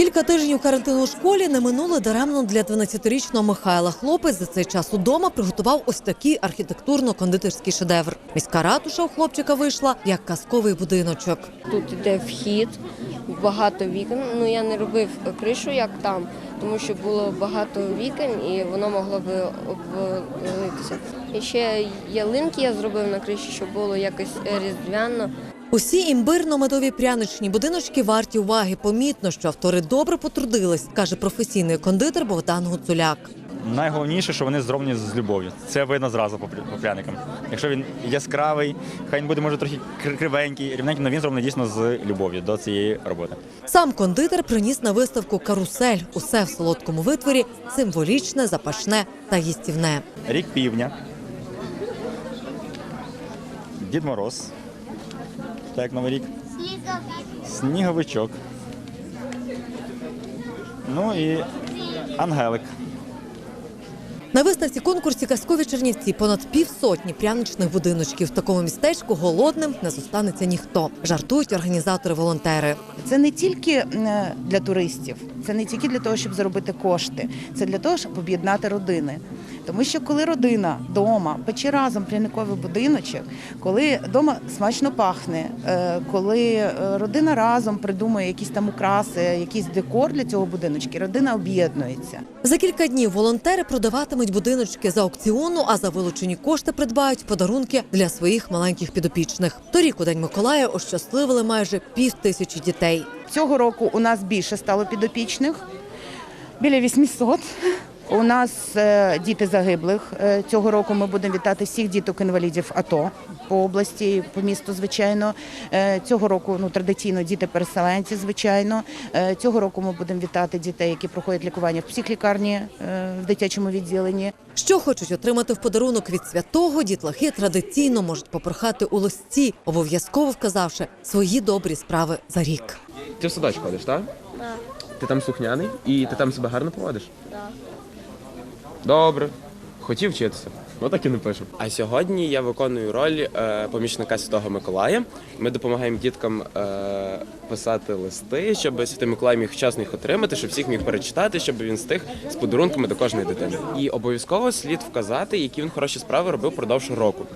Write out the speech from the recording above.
Кілька тижнів карантину у школі не минули даремно для 12-річного Михайла. Хлопець за цей час удома приготував ось такий архітектурно-кондитерський шедевр. Міська ратуша у хлопчика вийшла як казковий будиночок. Тут іде вхід, багато вікон. Ну я не робив кришу як там, тому що було багато вікон і воно могло би обвалитися. І ще ялинки я зробив на криші, щоб було якось різдвяно. Усі імбирно-медові пряничні будиночки варті уваги. Помітно, що автори добре потрудились, каже професійний кондитер Богдан Гуцуляк. Найголовніше, що вони зроблені з любов'ю. Це видно зразу по пря- пряникам. Якщо він яскравий, хай він буде може трохи кривенький, рівненький, але він зроблений дійсно з любов'ю до цієї роботи. Сам кондитер приніс на виставку карусель. Усе в солодкому витворі символічне, запашне та їстівне. Рік півня. Дід Мороз. Так, як Новий рік. Сніговичок. Ну і ангелик. На виставці конкурсі казкові чернівці понад півсотні пряничних будиночків. В такому містечку голодним не зостанеться ніхто. Жартують організатори-волонтери. Це не тільки е, для туристів, це не тільки для того, щоб заробити кошти, це для того, щоб об'єднати родини. Тому що коли родина вдома пече разом пряниковий будиночок, коли вдома смачно пахне, е, коли е, родина разом придумує якісь там украси, якийсь декор для цього будиночки, родина об'єднується. За кілька днів волонтери продаватимуть будиночки за аукціону, а за вилучені кошти придбають подарунки для своїх маленьких підопічних. Торік у день Миколая ощасливили майже пів тисячі дітей. Цього року у нас більше стало підопічних, біля 800. У нас е, діти загиблих. Е, Цього року ми будемо вітати всіх діток-інвалідів АТО по області, по місту, звичайно. Е, Цього року ну, традиційно діти-переселенці, звичайно. Цього року ми будемо вітати дітей, які проходять лікування в психлікарні в дитячому відділенні. Що хочуть отримати в подарунок від святого, дітлахи традиційно можуть попрохати у листі, обов'язково вказавши свої добрі справи за рік. Ти в садочок ходиш, так? Так. Ти там слухняний і ти там себе гарно поводиш? Так. Добре. Хотів вчитися. Отак і не пишу. А сьогодні я виконую роль е, помічника Святого Миколая. Ми допомагаємо діткам е, писати листи, щоб Святий Миколай міг вчасно їх отримати, щоб всіх міг перечитати, щоб він встиг з подарунками до кожної дитини. І обов'язково слід вказати, які він хороші справи робив впродовж року.